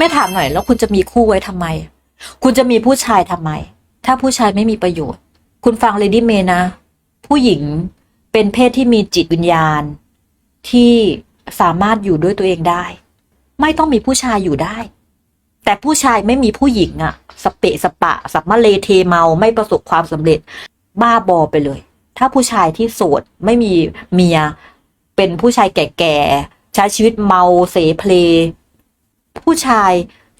ไม่ถามหน่อย แล้วคุณจะมีคู่ไว้ทำไม คุณจะมีผู้ชายทำไม ถ้าผู้ชายไม่มีประโยชน์ คุณฟังเลดี้เมย์นะ ผู้หญิงเป็นเพศที่มีจิตวิญญาณ ที่สามารถอยู่ด้วยตัวเองได้ ไม่ต้องมีผู้ชายอยู่ได้ แต่ผู้ชายไม่มีผู้หญิงอะสเปะสปะ สัมมาเลเทเมาไม่ประสบความสำเร็จ บ้าบอไปเลย ถ้าผู้ชายที่โสดไม่มีเมีย เป็นผู้ชายแก่ๆใช้ชีวิตเมาเสเพล ผู้ชาย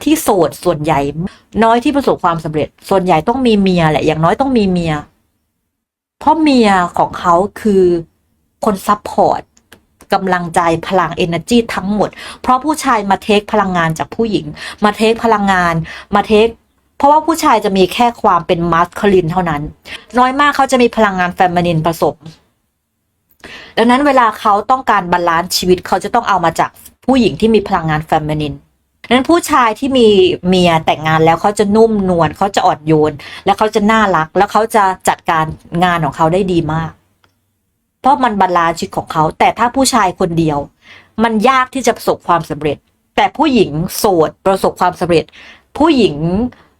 ที่โสดส่วนใหญ่ น้อยที่ประสบความสำเร็จ ส่วนใหญ่ต้องมีเมียแหละอย่างน้อยต้องมีเมีย เพราะเมียของเขาคือคนซัพพอร์ตกำลังใจพลัง energy ทั้งหมด เพราะผู้ชายมาเทคพลังงานจากผู้หญิง มาเทคพลังงาน มาเทค เพราะว่าผู้ชายจะมีแค่ความเป็นมัสคลินเท่านั้น น้อยมากเขาจะมีพลังงานแฟมินินผสม ดังนั้นเวลาเขาต้องการบาลานซ์ชีวิตเขาจะต้องเอามาจากผู้หญิงที่มีพลังงานแฟมินิน นั้นผู้ชายที่มีเมียแต่งงานแล้วเขาจะนุ่มนวลเขาจะอ่อนโยน แล้วเขาจะน่ารัก แล้วเขาจะจัดการงานของเขาได้ดีมาก เพราะมันบาลานซ์ชีวิตของเขา แต่ถ้าผู้ชายคนเดียว มันยากที่จะประสบความสำเร็จ แต่ผู้หญิงโสดประสบความสำเร็จ ผู้หญิง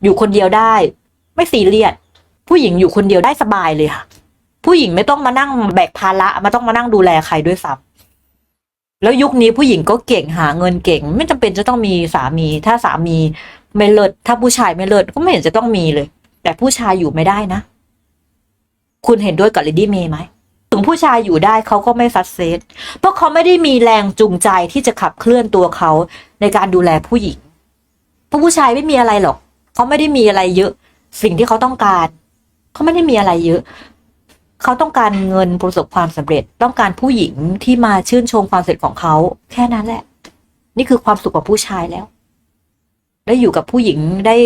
อยู่คนเดียวได้ ไม่ซีเรียสผู้หญิงอยู่คนเดียวได้สบายเลยค่ะผู้หญิงไม่ต้องมานั่งแบกภาระมาต้องมานั่งดูแลใครด้วยซ้ำ แล้วยุคนี้ผู้หญิงก็เก่งหาเงินเก่ง ไม่จำเป็นจะต้องมีสามี ถ้าสามีไม่เลิศถ้าผู้ชายไม่เลิศก็ไม่เห็นจะต้องมีเลย แต่ผู้ชายอยู่ไม่ได้นะ คุณเห็นด้วยกับเลดี้เมย์ไหมถึงผู้ชายอยู่ได้เขาก็ไม่ซัดเซตเพราะเขาไม่ได้มีแรงจูงใจที่จะขับเคลื่อนตัวเขาในการดูแลผู้หญิงเพราะผู้ชายไม่มีอะไรหรอก เขาไม่ได้มีอะไรเยอะ สิ่งที่เขาต้องการ เขาไม่ได้มีอะไรเยอะ เขาต้องการเงินประสบความสำเร็จ ต้องการผู้หญิงที่มาชื่นชมความสำเร็จของเขา แค่นั้นแหละ นี่คือความสุขของผู้ชายแล้ว ได้อยู่กับผู้หญิงได้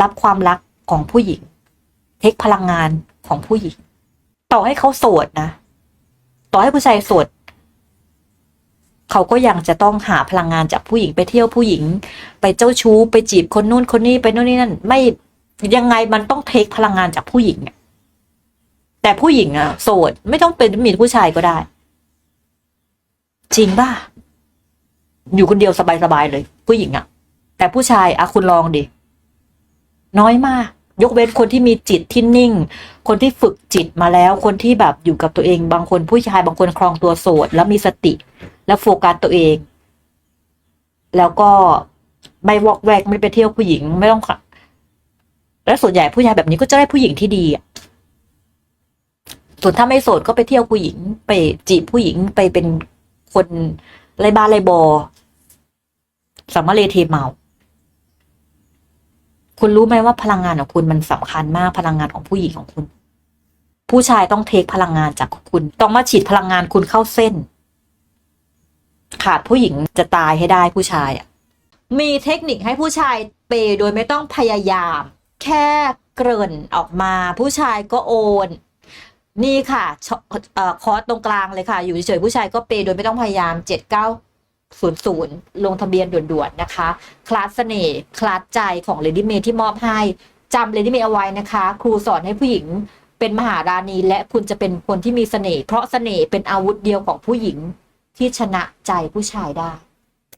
รับความรักของผู้หญิง เทคพลังงานของผู้หญิง ต่อให้เขาโสดนะ ต่อให้ผู้ชายโสดเขาก็ยังจะต้องหาพลังงานจากผู้หญิงไปเที่ยวผู้หญิง ไปเจ้าชู้ไปจีบคนนู่นคนนี้ไปโน่นนี่นั่น ไม่ยังไงมันต้องเทคพลังงานจากผู้หญิงอะ แต่ผู้หญิงอะโสดไม่ต้องเป็นมีผู้ชายก็ได้ จริงป่ะ อยู่คนเดียวสบายๆเลย ผู้หญิงอะแต่ผู้ชายอะคุณลองดิ น้อยมาก ยกเว้นคนที่มีจิตที่นิ่ง คนที่ฝึกจิตมาแล้ว คนที่แบบอยู่กับตัวเอง บางคนผู้ชาย บางคนครองตัวโสด แล้วมีสติ แล้วโฟกัสตัวเอง แล้วก็ไม่วอกแวกไม่ไปเที่ยวผู้หญิงไม่ต้องค่ะ แล้วส่วนใหญ่ผู้ชายแบบนี้ก็จะได้ผู้หญิงที่ดีอะ ส่วนถ้าไม่โสดก็ไปเที่ยวผู้หญิง ไปจีบผู้หญิงไปเป็นคนไรบ้าไรบอสามารถเลเทเมา คุณรู้ไหมว่าพลังงานของคุณมันสำคัญมากพลังงานของผู้หญิงของคุณ ผู้ชายต้องเทคพลังงานจากคุณ ต้องมาฉีดพลังงานคุณเข้าเส้น ขาดผู้หญิงจะตายให้ได้ผู้ชายอะ มีเทคนิคให้ผู้ชายเปโดยไม่ต้องพยายาม แค่เกริ่นออกมา ผู้ชายก็โอน นี่ค่ะคอร์สตรงกลางเลยค่ะ อยู่เฉยๆผู้ชายก็เปย์โดยไม่ต้องพยายามเจ็ดเก้าศูนย์ศูนย์ลงทะเบียนด่วนๆนะคะ คลาสเสน่ห์คลาสใจของเลดี้เมย์ที่มอบให้จำเลดี้เมย์เอาไว้นะคะ ครูสอนให้ผู้หญิงเป็นมหาราณี และคุณจะเป็นคนที่มีเสน่ห์เพราะเสน่ห์เป็นอาวุธเดียวของผู้หญิงที่ชนะใจผู้ชายได้